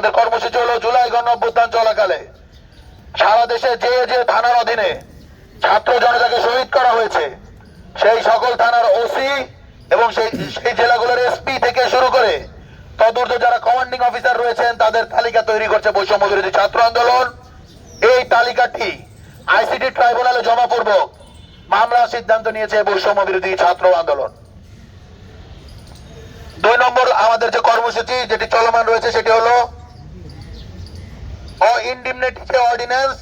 আমাদের কর্মসূচি হলো জুলাই গণ অভ্যুত্থান চলাকালে। সারা দেশে যে যে থানার অধীনে ছাত্র জনতাকে শহীদ করা হয়েছে, সেই সকল থানার ওসি এবং সেই সেই জেলাগুলোর এসপি থেকে শুরু করে তদূর্ধ্ব যারা কমান্ডিং অফিসার রয়েছেন, তাদের তালিকা তৈরি করছে বৈষম্য বিরোধী ছাত্র আন্দোলন। এই তালিকাটি আইসিটি ট্রাইব্যুনালে জমা পূর্বক মামলার সিদ্ধান্ত নিয়েছে বৈষম্য বিরোধী ছাত্র আন্দোলন। দুই নম্বর আমাদের যে কর্মসূচি, যেটি চলমান রয়েছে সেটি হলো ইনডিমনিটি অর্ডিন্যান্স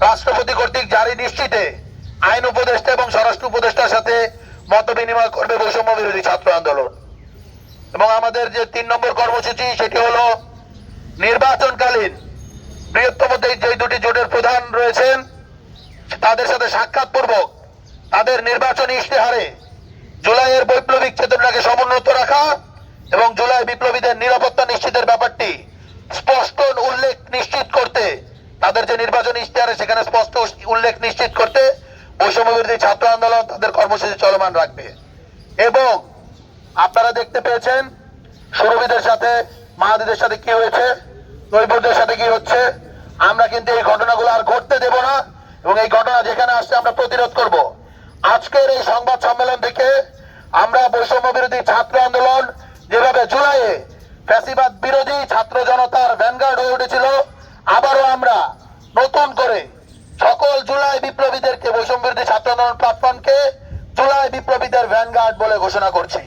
রাষ্ট্রপতি কর্তৃক জারি নিশ্চিতে আইন উপদেষ্টা এবং স্বরাষ্ট্র উপদেষ্টার সাথে মত বিনিময় করবে বৈষম্য বিরোধী ছাত্র আন্দোলন। এবং আমাদের যে তিন নম্বর কর্মসূচি, সেটি হলো নির্বাচনকালীন বৃহত্তম যে- দুটি জোটের প্রধান রয়েছেন, তাদের সাথে সাক্ষাৎ তাদের নির্বাচনী ইশতেহারে জুলাইয়ের বৈপ্লবিক চেতনাকে সমুন্নত রাখা এবং জুলাই বিপ্লবীদের নিরাপত্তা নিশ্চিতের ব্যাপারটি স্পষ্ট উল্লেখ নিশ্চিত করতে। তাদের যে নির্বাচনী ইশতেহারে সেখানে স্পষ্ট উল্লেখ নিশ্চিত করতে বৈষম্য বিরোধী ছাত্র আন্দোলন তাদের কর্মসূচি চলমান রাখবে। এবং আপনারা দেখতে পেয়েছেন, সুরভিদের সাথে, মাহাদিদের সাথে কি হয়েছে নৈবুরদের সাথে কি হচ্ছে, আমরা কিন্তু এই ঘটনাগুলো আর ঘটতে দেব না, এবং এই ঘটনা যেখানে আসছে আমরা প্রতিরোধ করব। আজকের এই সংবাদ সম্মেলন থেকে আমরা বৈষম্য বিরোধী ছাত্র আন্দোলন যেভাবে জুলাইয়ে ফ্যাসিবাদ বিরোধী ছাত্র জনতার ভ্যানগার্ড হয়ে উঠেছিল। আবারও আমরা নতুন করে সকল জুলাই বিপ্লবীদেরকে বৈষম্য বিরোধী ছাত্র আন্দোলন প্ল্যাটফর্মকে জুলাই বিপ্লবীদের ভ্যানগার্ড বলে ঘোষণা করছি।